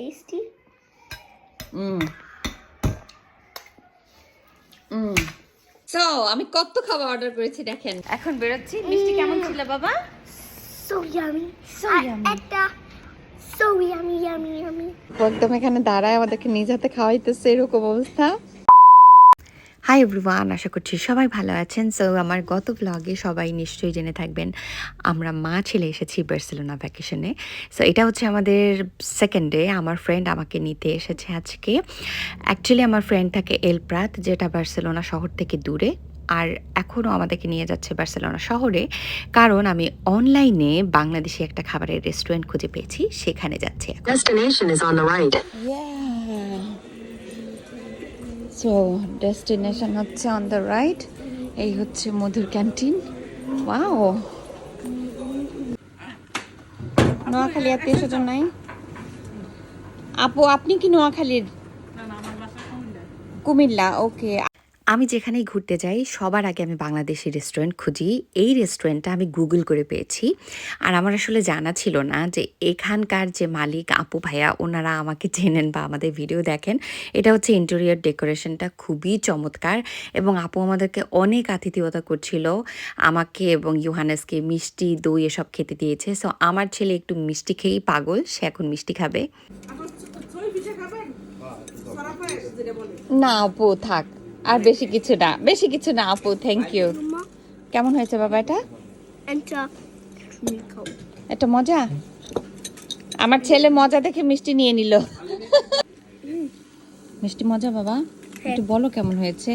tasty? Mm. Mm. So, আমি কত খাবার অর্ডার করেছি দেখেন এখন বেরোচ্ছি মিষ্টি কেমন ছিল বাবা So yummy. So yummy. Etta. So yummy, yummy, yummy. একদম এখানে দাঁড়ায় আমাদেরকে নিজ হাতে খাওয়াইতেছে এরকম অবস্থা হাই এভরিওয়ান আশা করছি সবাই ভালো আছেন। সো আমার গত ব্লগে সবাই নিশ্চয়ই জেনে থাকবেন আমরা মা ছেলে এসেছি বার্সেলোনা ভ্যাকেশনে সো এটা হচ্ছে আমাদের সেকেন্ড ডে আমার ফ্রেন্ড আমাকে নিতে এসেছে আজকে। অ্যাকচুয়ালি আমার ফ্রেন্ড থাকে এলপ্রাত যেটা বার্সেলোনা শহর থেকে দূরে আর এখনও আমাদেরকে নিয়ে যাচ্ছে বার্সেলোনা শহরে। কারণ আমি অনলাইনে বাংলাদেশি একটা খাবারের রেস্টুরেন্ট খুঁজে পেয়েছি সেখানে যাচ্ছি সো ডেস্টিনেশন হচ্ছে অন দ্য রাইট এই হচ্ছে মধুর ক্যান্টিন ওয়াও নোয়াখালী আত্মীয় স্বজন নাই? আপু আপনি কি নোয়াখালীর? কুমিল্লা। ওকে আমি যেখানেই ঘুরতে যাই সবার আগে আমি বাংলাদেশি রেস্টুরেন্ট খুঁজি। এই রেস্টুরেন্টটা আমি গুগল করে পেয়েছি। আর আমার আসলে জানা ছিল না যে এখানকার যে মালিক আপু ভাইয়া ওনারা আমাকে চেনেন বা আমাদের ভিডিও দেখেন। এটা হচ্ছে ইন্টেরিয়র ডেকোরেশনটা খুবই চমৎকার এবং আপু আমাদেরকে অনেক আতিথেয়তা করছিল। আমাকে এবং ইউহানেসকে মিষ্টি দই এসব খেতে দিয়েছে। সো আমার ছেলে একটু মিষ্টি খেয়েই পাগল সে এখন মিষ্টি খাবে। না আপু থাক। আর বেশি কিছু না। বেশি কিছু না আপু থ্যাংক ইউ কেমন হয়েছে বাবা এটা. এটা মজা? আমার ছেলে মজা দেখে মিষ্টি নিয়ে নিল। মিষ্টি মজা বাবা? একটু বলো কেমন হয়েছে?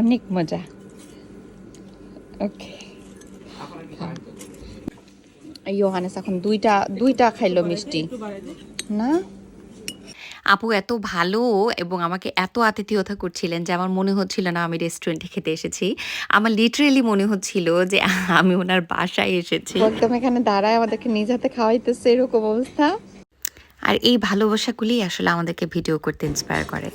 অনেক মজা। ওকে ইয়োহানেস এখন দুইটা দুইটা খাইলো মিষ্টি। না? আপু এত ভালো এবং আমাকে এত আতিথেয়তা করছিলেন যে আমার মনে হচ্ছিল না আমি রেস্টুরেন্টে খেতে এসেছি। আমার লিটারেলি মনে হচ্ছিল যে আমি ওনার বাসায় এসেছি। একদম এখানে দাঁড়ায় আমাদেরকে নিজ হাতে খাওয়াইতেছে এরকম অবস্থা। আর এই ভালোবাসাগুলি আসলে আমাদেরকে ভিডিও করতে ইন্সপায়ার করে।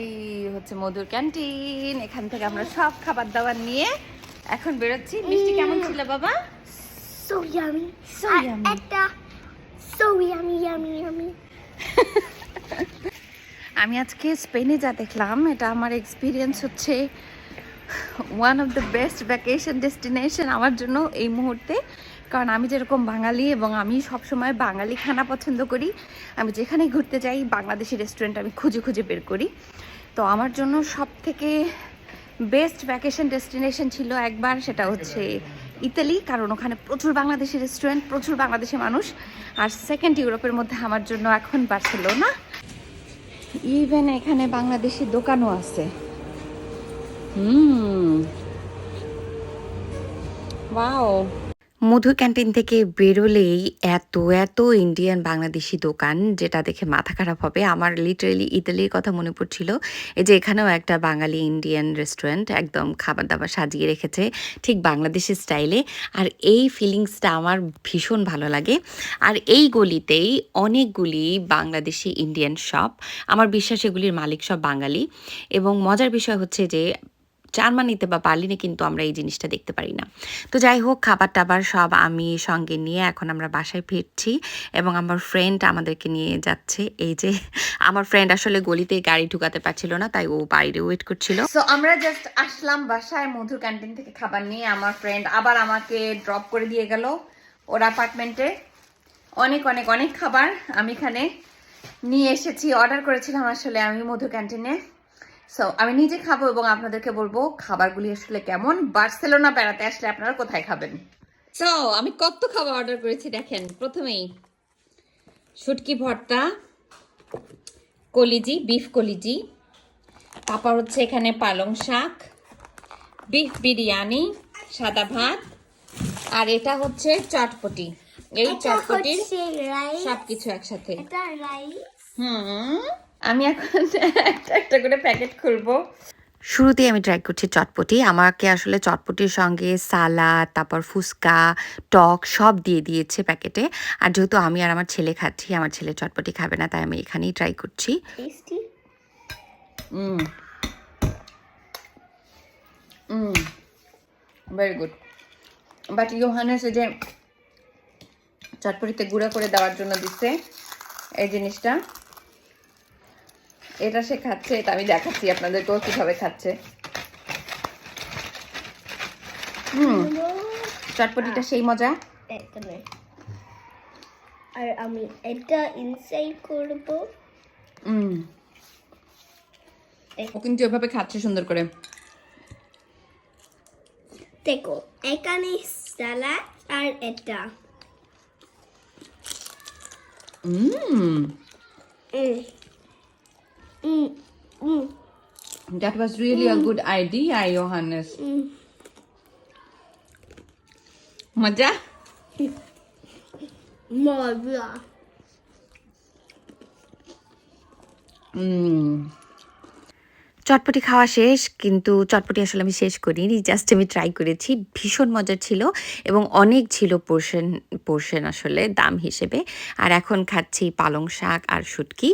এই হচ্ছে মধুর ক্যান্টিন এখান থেকে আমরা সব খাবার দাবার নিয়ে এখন বেরোচ্ছি। মিষ্টি কেমন ছিল বাবা? So yummy. So I- yummy. So yummy, yummy, yummy. আমি আজকে স্পেনে যা দেখলাম এটা আমার এক্সপিরিয়েন্স হচ্ছে one of the best vacation destination আমার জন্য এই মুহূর্তে কারণ আমি যেরকম বাঙালি এবং আমি সবসময় বাঙালি খানা পছন্দ করি আমি যেখানেই ঘুরতে যাই বাংলাদেশি রেস্টুরেন্ট আমি খুঁজে খুঁজে বের করি তো আমার জন্য সব থেকে বেস্ট ভ্যাকেশন ডেস্টিনেশন ছিল একবার সেটা হচ্ছে ইতালি, কারণ ওখানে প্রচুর বাংলাদেশি রেস্টুরেন্ট প্রচুর বাংলাদেশি মানুষ। আর সেকেন্ড ইউরোপের মধ্যে আমার জন্য এখন বার্সেলোনা ইভেন এখানে বাংলাদেশি দোকানও আছে। হুম। ওয়াও মধু ক্যান্টিন থেকে বেরোলেই এত এত ইন্ডিয়ান বাংলাদেশি দোকান যেটা দেখে মাথা খারাপ হবে। আমার লিটারেলি ইতালির কথা মনে পড়ছিল। এই যে এখানেও একটা বাঙালি ইন্ডিয়ান রেস্টুরেন্ট একদম খাবার দাবার সাজিয়ে রেখেছে ঠিক বাংলাদেশি স্টাইলে আর এই ফিলিংসটা আমার ভীষণ ভালো লাগে। আর এই গলিতেই অনেকগুলি বাংলাদেশি ইন্ডিয়ান শপ আমার বিশ্বাস এগুলির মালিক সব বাঙালি। এবং মজার বিষয় হচ্ছে যে জার্মানিতে বা বার্লিনে কিন্তু আমরা এই জিনিসটা দেখতে পারি না। তো যাই হোক খাবার টাবার সব আমি সঙ্গে নিয়ে এখন আমরা বাসায় ফিরছি এবং আমার ফ্রেন্ড আমাদেরকে নিয়ে যাচ্ছে। এই যে, আমার ফ্রেন্ড আসলে গলিতে গাড়ি ঢুকাতে পারছিল না, তাই ও বাইরে ওয়েট করছিল। তো আমরা জাস্ট আসলাম বাসায় মধুর ক্যান্টিন থেকে খাবার নিয়ে। আমার ফ্রেন্ড আবার আমাকে ড্রপ করে দিয়ে গেল ওর অ্যাপার্টমেন্টে অনেক অনেক অনেক খাবার আমি এখানে নিয়ে এসেছি। অর্ডার করেছিলাম আসলে আমি মধু ক্যান্টিনে সো আমি নিজে খাব এবং আপনাদেরকে বলব খাবারগুলি আসলে কেমন? বার্সেলোনা বেড়াতে আসলে আপনারা কোথায় খাবেন? সো আমি কত খাবার অর্ডার করেছি দেখেন প্রথমেই শুটকি ভর্তা কলিজি বিফ কলিজি তারপর হচ্ছে এখানে পালং শাক বিফ বিরিয়ানি সাদা ভাত আর এটা হচ্ছে চটপটি। এই চটপটির সবকিছু একসাথে। হুম। আমি এখন একটা একটা করে প্যাকেট খুলবো। শুরুতেই আমি ট্রাই করছি চটপটি। আমাকে আসলে চটপটির সঙ্গে সালাদ তারপর ফুচকা টক সব দিয়ে দিয়েছে প্যাকেটে আর যেহেতু আমি আর আমার ছেলে খাচ্ছি আমার ছেলে চটপটি খাবে না তাই আমি এখানেই ট্রাই করছি। ভেরি গুড বাট ইয়োহানেস যে চটপটিতে গুঁড়া করে দেওয়ার জন্য দিচ্ছে এই জিনিসটা। এটা সে খাচ্ছে এটা আমি দেখাচ্ছি আপনাদেরকেও কীভাবে খাচ্ছে। হুম চটপটিটা সেই মজা। আর আমি এটা ইনসাইড করব। হুম। ও কিন্তু এভাবে খাচ্ছে সুন্দর করে। দেখো এখানে স্যালাড আর এটা। হুম। Mm. Mm. Mm. That was really a mm. good idea, Johannes. Mm. Maja? Maja. চটপটি খাওয়া শেষ, কিন্তু চটপটি আসলে আমি শেষ করিনি জাস্ট আমি ট্রাই করেছি। ভীষণ মজার ছিল এবং অনেক ছিল পোর্শন পোর্শন আসলে দাম হিসেবে। আর এখন খাচ্ছি পালং শাক আর শুটকি।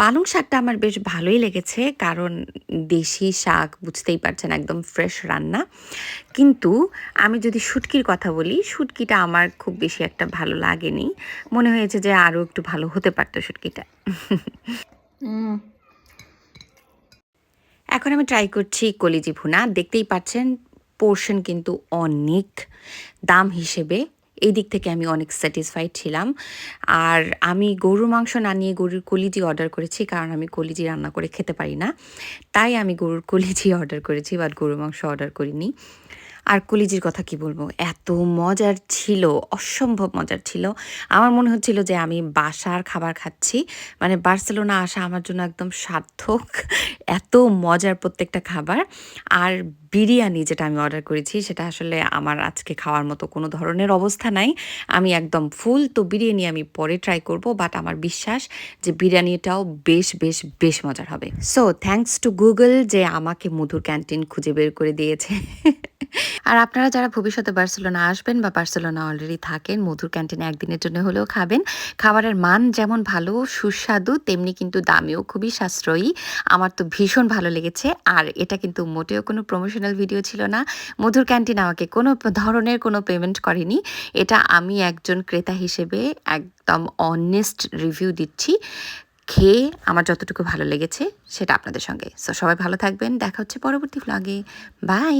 পালং শাকটা আমার বেশ ভালোই লেগেছে, কারণ দেশি শাক বুঝতেই পারছেন একদম ফ্রেশ রান্না। কিন্তু আমি যদি শুটকির কথা বলি, শুটকিটা আমার খুব বেশি একটা ভালো লাগেনি। মনে হয়েছে যে আরও একটু ভালো হতে পারতো শুটকিটা। এখন আমি ট্রাই করছি কলিজি ভুনা। দেখতেই পাচ্ছেন পোর্শন কিন্তু অনেক দাম হিসেবে। এই দিক থেকে আমি অনেক স্যাটিসফাইড ছিলাম। আর আমি গরুর মাংস না নিয়ে গরুর কলিজি অর্ডার করেছি, কারণ আমি কলিজি রান্না করে খেতে পারি না। তাই আমি গরুর কলিজি অর্ডার করেছি বাট গরুর মাংস অর্ডার করিনি। আর কলিজির কথা কি বলব? এত মজার ছিল, অসম্ভব মজার ছিল। আমার মনে হচ্ছিল যে আমি বাসার খাবার খাচ্ছি। মানে বার্সেলোনা আসা আমার জন্য একদম সার্থক। এত মজার প্রত্যেকটা খাবার। আর বিরিয়ানি যেটা আমি অর্ডার করেছি, সেটা আসলে আমার আজকে খাওয়ার মতো কোনো ধরনের অবস্থা নাই। আমি একদম ফুল তো বিরিয়ানি আমি পরে ট্রাই করব বাট আমার বিশ্বাস যে বিরিয়ানিটাও বেশ বেশ বেশ মজার হবে। সো থ্যাঙ্কস টু গুগল যে আমাকে মধুর ক্যান্টিন খুঁজে বের করে দিয়েছে। আর আপনারা যারা ভবিষ্যতে বার্সেলোনা আসবেন বা বার্সেলোনা অলরেডি থাকেন, মধুর ক্যান্টিনে একদিনের জন্য হলেও খাবেন। খাবারের মান যেমন ভালো, সুস্বাদু, তেমনি কিন্তু দামেও খুবই সাশ্রয়ী। আমার তো ভীষণ ভালো লেগেছে, আর এটা কিন্তু মোটেও কোনো প্রমোশনাল ভিডিও ছিল না। মধুর ক্যান্টিন আমাকে কোনো ধরনের কোনো পেমেন্ট করেনি। এটা আমি একজন ক্রেতা হিসেবে একদম অনেস্ট রিভিউ দিচ্ছি। খেয়ে আমার যতটুকু ভালো লেগেছে সেটা আপনাদের সঙ্গে। সো সবাই ভালো থাকবেন। দেখা হচ্ছে পরবর্তী ব্লগে বাই